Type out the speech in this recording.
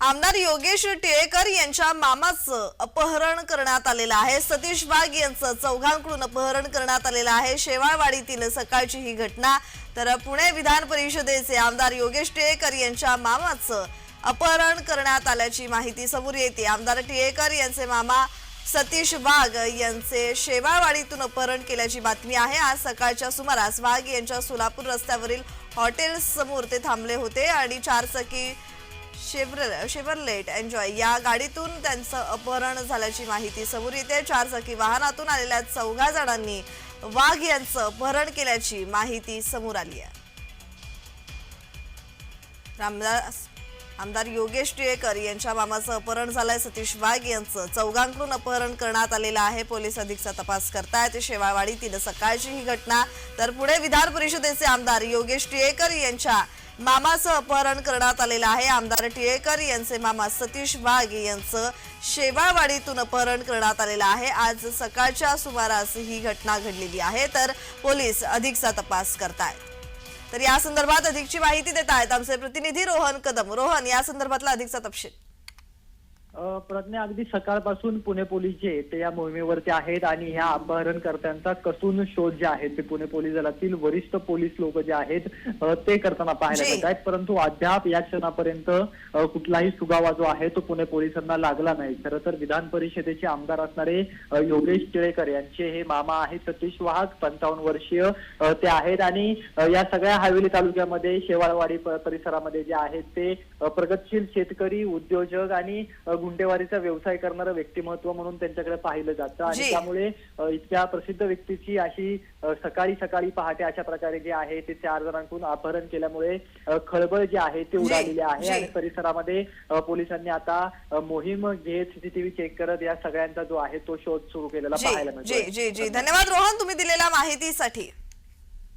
आमदार योगेश टिळेकर यांच्या मामाचं अपहरण करण्यात आलेलं आहे. सतीश वाघ यांचं चौघांकडून अपहरण करण्यात आलेलं आहे. शेवाळवाडीतील सकाळची ही घटना तर पुणे विधान परिषदेचे आमदार योगेश टिळेकर यांच्या मामाचं अपहरण करण्यात आल्याची माहिती समोर येते. आमदार टिळेकर यांचे मामा सतीश वाघ यांचे शेवाळवाडीतून अपहरण केल्याची बातमी आहे. आज सकाळच्या सुमारास वाघ यांच्या सोलापूर रस्त्यावरील हॉटेल समोर ते थांबले होते आणि चारचाकी शेवर शेवरलेट एन्जॉय या गाडीतून त्यांचं अपहरण झाल्याची माहिती समोर येते. चारचाकी वाहनातून आलेल्या चौघा जणांनी वाघ यांचं अपहरण केल्याची माहिती समोर आली आहे. रामदास आमदार योगेश टिळेकर यांच्या मामाचं अपहरण झालंय. सतीश वाघ यांचं चौघांकडून अपहरण करण्यात आलेलं आहे. पोलीस अधिकचा तपास करतायत. शेवाळवाडीतील सकाळची ही घटना. तर पुणे विधान परिषदेचे आमदार योगेश टिळेकर यांच्या मामाचं अपहरण करण्यात आलेलं आहे. आमदार टिळेकर यांचे मामा सतीश वाघ यांचं शेवाळवाडीतून अपहरण करण्यात आलेलं आहे. आज सकाळच्या सुमारास ही घटना घडलेली आहे. तर पोलीस अधिकचा तपास करतायत. तर या संदर्भात अधिकची माहिती देत आहेत आमचे प्रतिनिधी रोहन कदम. रोहन या संदर्भातला अधिकचा तपशील. प्रज्ञा अगदी सकाळपासून पुणे पोलीस जे आहेत ते या मोहिमेवरती आहेत आणि ह्या अपहरणकर्त्यांचा कसून शोध जे आहे ते पुणे पोलीस दलातील वरिष्ठ पोलीस लोक जे आहेत ते करताना पाहायला. मिळत आहेत परंतु अद्याप या क्षणापर्यंत कुठलाही सुगावा जो आहे तो पुणे पोलिसांना लागला नाही खरं तर विधान परिषदेचे आमदार असणारे योगेश टिळेकर यांचे हे मामा आहेत सतीश वाहक पंचावन्न वर्षीय ते आहेत आणि या सगळ्या हवेली तालुक्यामध्ये शेवाळवाडी परिसरामध्ये जे आहेत ते प्रगतशील शेतकरी उद्योजक आणि गुंडेवारीचा व्यवसाय करणारं व्यक्तिमत्व म्हणून त्यांच्याकडे पाहिलं जातं. आणि जी. त्यामुळे अ, इतक्या प्रसिद्ध व्यक्तीची अशी अ, सकाळी सकाळी पहाटे अशा प्रकारे जे आहे ते चार जणांकडून अपहरण केल्यामुळे अ, खळबळ जे आहे ते जी, उडालेले आहे. जी. आणि परिसरामध्ये अ, पोलिसांनी आता अ, मोहीम घेत सीसीटीव्ही चेक करत या सगळ्यांचा जो आहे तो शोध सुरू केलेला जी. पाहायला जी. जी. जी. मिळतो धन्यवाद रोहन तुम्ही दिलेल्या माहितीसाठी.